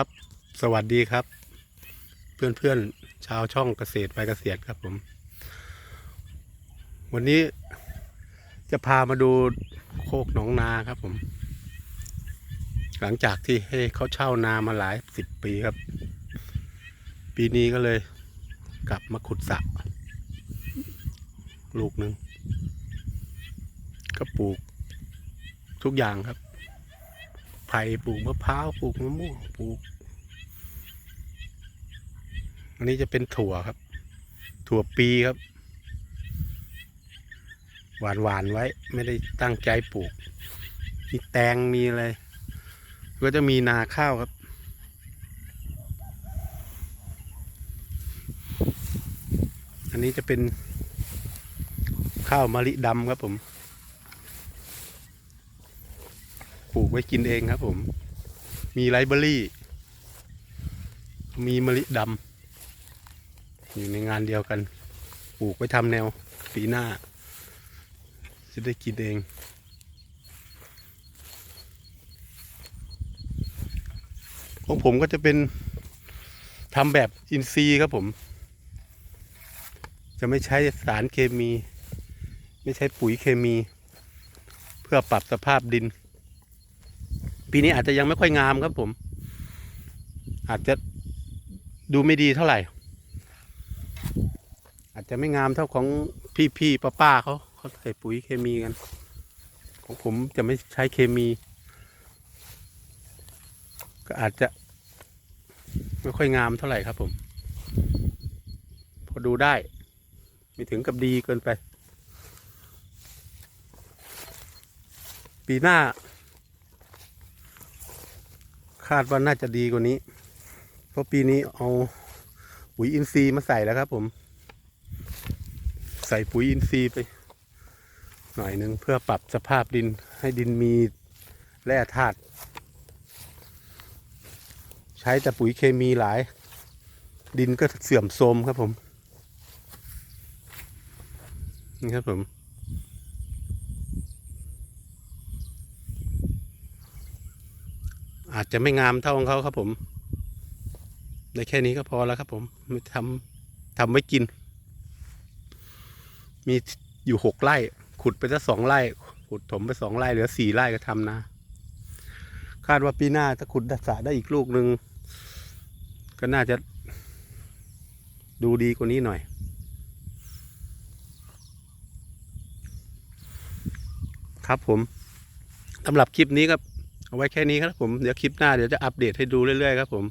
ครับ สวัสดีครับ เพื่อนเพื่อนๆชาวช่องเกษตรไปเกษตรครับผม วันนี้จะพามาดูโคกหนองนาครับผม หลังจากที่ให้เขาเช่านามาหลายสิบปีครับ ปีนี้ก็เลย กลับมาขุดสระลูกหนึ่งก็ปลูกทุกอย่างครับ ผ่ปลูกมะพร้าวปลูกมะม่วงปลูก อันนี้จะเป็นถั่วครับ ถั่วปีครับ หวานหวานไว้ ไม่ได้ตั้งใจปลูก มีแตงมีอะไร ก็จะมีนาข้าวครับอันนี้จะเป็นข้าวมะลิดำครับผม ปลูกไว้กินเองครับผม มีไรเบอรี่ มีมะลิดำอยู่ในงานเดียวกัน ปลูกไว้ทำแนวปีหน้า จะได้กินเองของผมก็จะเป็นทำแบบอินทรีย์ครับผม จะไม่ใช้สารเคมี ไม่ใช้ปุ๋ยเคมี เพื่อปรับสภาพดิน ปีนี้อาจจะยังไม่ค่อยงามครับผม อาจจะดูไม่ดีเท่าไหร่ อาจจะไม่งามเท่าของพี่พี่ป้าป้าๆเขาเขาใส่ปุ๋ยเคมีกัน ของผมจะไม่ใช้เคมี ก็อาจจะ ไม่ค่อยงามเท่าไหร่ครับผม พอดูได้ ไม่ถึงกับดีเกินไป ปีหน้า คาดว่าน่าจะดีกว่านี้ เพราะปีนี้เอาปุ๋ยอินทรีย์มาใส่แล้วครับ ผม ใส่ปุ๋ยอินทรีย์ไป หน่อยหนึ่งเพื่อปรับสภาพดินให้ดินมีแร่ธาตุใช้แต่ปุ๋ยเคมีหลาย ดินก็เสื่อมโทรมครับผม นี่ครับผม อาจจะไม่งามเท่าของเขาครับผมได้แค่นี้ก็พอแล้วครับผมไม่ทำทำไว้กิน มีอยู่หกไร่ ขุดไปสักสองไร่ ขุดถมไปสองไร่เหลือสี่ไร่ก็ทำนะ คาดว่าปีหน้าถ้าขุดดัสาได้อีกลูกหนึ่งก็น่าจะดูดีกว่านี้หน่อย ครับผมสำหรับคลิปนี้ครับ เอาไว้แค่นี้ครับผม เดี๋ยวคลิปหน้าเดี๋ยวจะอัปเดตให้ดูเรื่อยๆครับผม